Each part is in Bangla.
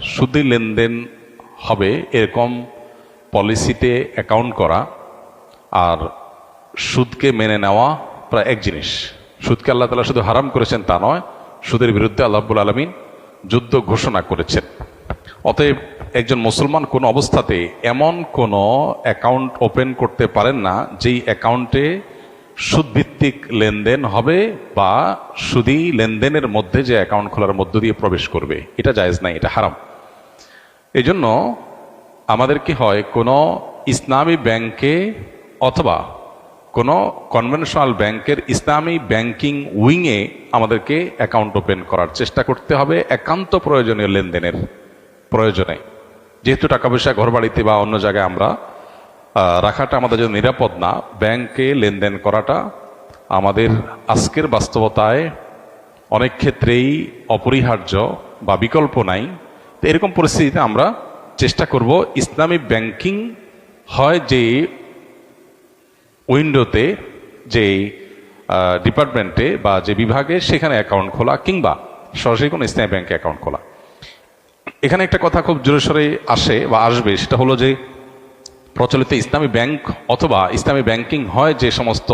সুদী লেনদেন হবে এরকম পলিসিতে অ্যাকাউন্ট করা আর সুদকে মেনে নেওয়া প্রায় এক জিনিস। সুদকে আল্লাহ তালা শুধু হারাম করেছেন তা নয়, সুদের বিরুদ্ধে আল্লাহবুল আলমিন যুদ্ধ ঘোষণা করেছেন। অতএব একজন মুসলমান কোন অবস্থাতে এমন কোনো অ্যাকাউন্ট ওপেন করতে পারেন না যেই অ্যাকাউন্টে সুদভিত্তিক লেনদেন হবে বা সুদী লেনদেনের মধ্যে যে অ্যাকাউন্ট খোলার মধ্য দিয়ে প্রবেশ করবে। এটা জায়েজ নাই, এটা হারাম। এই জন্য আমাদের কি হয় কোনো ইসলামী ব্যাংকে অথবা কোনো কনভেনশনাল ব্যাংকের ইসলামী ব্যাংকিং উইংয়ে আমাদেরকে অ্যাকাউন্ট ওপেন করার চেষ্টা করতে হবে একান্ত প্রয়োজনীয় লেনদেনের প্রয়োজনে। যেহেতু টাকা পয়সা ঘর বাড়িতে বা অন্য জায়গায় আমরা রাখাটা আমাদের জন্য নিরাপদ না, ব্যাংকে লেনদেন করাটা আমাদের আজকের বাস্তবতায় অনেক ক্ষেত্রেই অপরিহার্য বা বিকল্প নাই। তো এরকম পরিস্থিতিতে আমরা চেষ্টা করব ইসলামী ব্যাংকিং হয় যে উইন্ডোতে, যে ডিপার্টমেন্টে বা যে বিভাগে সেখানে অ্যাকাউন্ট খোলা কিংবা সরাসরি কোনো ইসলামী ব্যাংকে অ্যাকাউন্ট খোলা। এখানে একটা কথা খুব জোরে সোরে আসে বা আসবে, সেটা হলো যে প্রচলিত ইসলামী ব্যাংক অথবা ইসলামী ব্যাংকিং হয় যে সমস্ত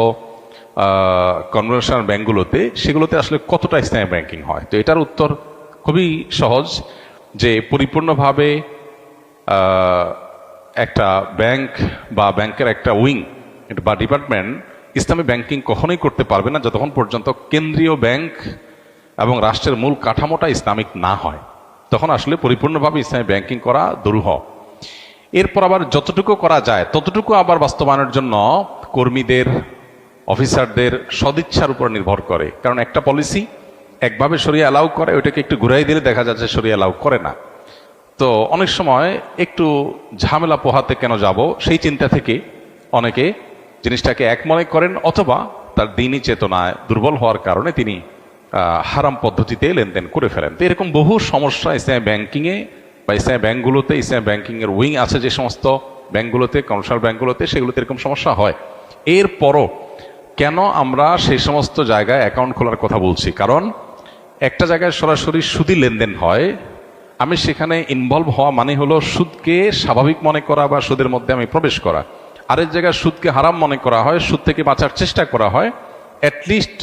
কনভেনশনাল ব্যাংকগুলোতে, সেগুলোতে আসলে কতটা ইসলামী ব্যাংকিং হয়? তো এটার উত্তর খুবই সহজ। যে পরিপূর্ণভাবে একটা ব্যাংক বা ব্যাংকের একটা উইং বা ডিপার্টমেন্ট ইসলামী ব্যাংকিং কখনোই করতে পারবে না যতক্ষণ পর্যন্ত কেন্দ্রীয় ব্যাংক এবং রাষ্ট্রের মূল কাঠামোটা ইসলামিক না হয়। তখন আসলে পরিপূর্ণভাবে ইসলামী ব্যাংকিং করা দুরূহ। এরপর আবার যতটুকু করা যায়, ততটুকু আবার বাস্তবায়নের জন্য কর্মীদের, অফিসারদের সদিচ্ছার উপর নির্ভর করে। কারণ একটা পলিসি একভাবে সরিয়ে অ্যালাউ করে, ওইটাকে একটু ঘুরাই দিলে দেখা যাচ্ছে সরিয়ে অ্যালাউ করে না। তো অনেক সময় একটু ঝামেলা পোহাতে কেন যাব, সেই চিন্তা থেকে অনেকে জিনিসটাকে এক মনে করেন অথবা তার দিনই চেতনায় দুর্বল হওয়ার কারণে তিনি হারাম পদ্ধতিতে লেনদেন করে ফেলেন। তো এরকম বহু সমস্যা ইসলামী ব্যাংকিংয়ে বা ইসলামী ব্যাংকগুলোতে ইসলামী ব্যাংকিংয়ের উইং আছে যে সমস্ত ব্যাংকগুলোতে, কমার্শিয়াল ব্যাংকগুলোতে, সেগুলোতে এরকম সমস্যা হয়। এরপরও কেন আমরা সেই সমস্ত জায়গায় অ্যাকাউন্ট খোলার কথা বলছি? কারণ একটা জায়গায় সরাসরি সুদি লেনদেন হয়, আমি সেখানে ইনভলভ হওয়া মানে হলো সুদকে স্বাভাবিক মনে করা বা সুদের মধ্যে আমি প্রবেশ করা। আরেক জায়গায় সুদকে হারাম মনে করা হয়, সুদ থেকে বাঁচার চেষ্টা করা হয়। অ্যাটলিস্ট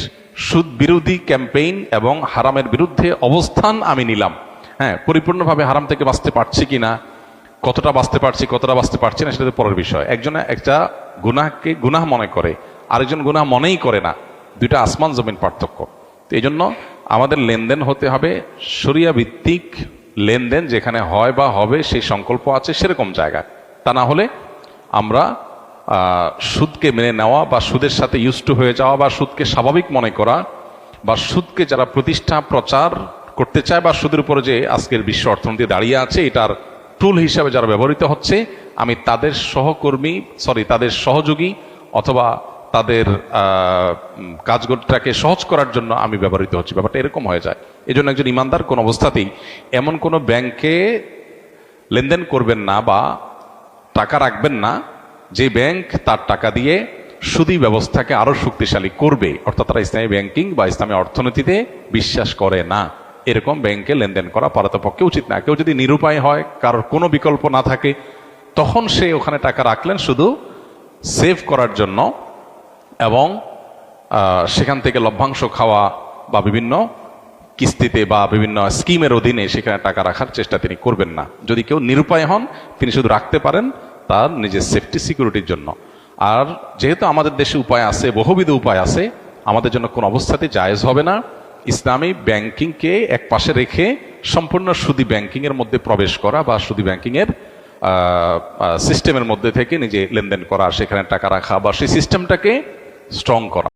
সুদ বিরোধী ক্যাম্পেইন এবং হারামের বিরুদ্ধে অবস্থান আমি নিলাম। হ্যাঁ পরিপূর্ণভাবে হারাম থেকে বাঁচতে পারছি কিনা, কতটা বাঁচতে পারছি, কতটা বাঁচতে পারছি না, সেটা পরের বিষয়। একজনে একটা গুনাহকে, গুনাহ মনে করে, আরেকজন গুনাহ মনেই করে না। দুইটা আসমান জমিন পার্থক্য। তো এই জন্য আমাদের লেনদেন হতে হবে সরিয়া ভিত্তিক লেনদেন যেখানে হয় বা হবে, সেই সংকল্প আছে সেরকম জায়গায়। তা না হলে আমরা সুদকে মেনে নেওয়া বা সুদের সাথে ইউজ টু হয়ে যাওয়া বা সুদকে স্বাভাবিক মনে করা বা সুদকে যারা প্রতিষ্ঠা, প্রচার করতে চায় বা সুদের উপরে যে আজকের বিশ্ব অর্থনীতি দাঁড়িয়ে আছে, এটার টুল হিসাবে যারা ব্যবহৃত হচ্ছে, আমি তাদের সহকর্মী সরি তাদের সহযোগী অথবা তাদের কাজটাকে সহজ করার জন্য আমি ব্যবহৃত হচ্ছি। ব্যাপারটা এরকম হয়ে যায়। এই জন্য একজন ইমানদার কোন অবস্থাতেই এমন কোনো ব্যাংকে লেনদেন করবেন না বা টাকা রাখবেন না, যে ব্যাংক তার টাকা দিয়ে সুদী ব্যবস্থাকে আরও শক্তিশালী করবে। অর্থাৎ তারা ইসলামী ব্যাংকিং বা ইসলামী অর্থনীতিতে বিশ্বাস করে না। এরকম ব্যাংকে লেনদেন করা পারতপক্ষে উচিত না। কেউ যদি নিরুপায় হয়, কারোর কোনো বিকল্প না থাকে, তখন সে ওখানে টাকা রাখলেন শুধু সেভ করার জন্য এবং সেখান থেকে লভ্যাংশ খাওয়া বা বিভিন্ন কিস্তিতে বা বিভিন্ন স্কিমের অধীনে সেখানে টাকা রাখার চেষ্টা তিনি করবেন না। যদি কেউ নিরুপায় হন, তিনি শুধু রাখতে পারেন তার নিজের সেফটি সিকিউরিটির জন্য। আর যেহেতু আমাদের দেশে উপায় আছে, বহুবিধ উপায় আছে, আমাদের জন্য কোন অবস্থাতে জায়েজ হবে না। ইসলামী ব্যাংকিংকে এক পাশে রেখে সম্পূর্ণ সুদী ব্যাংকিংয়ের মধ্যে প্রবেশ করা বা সুদী ব্যাংকিংয়ের সিস্টেমের মধ্যে থেকে নিজে লেনদেন করা, সেখানে টাকা রাখা বা সেই সিস্টেমটাকে স্ট্রং করা।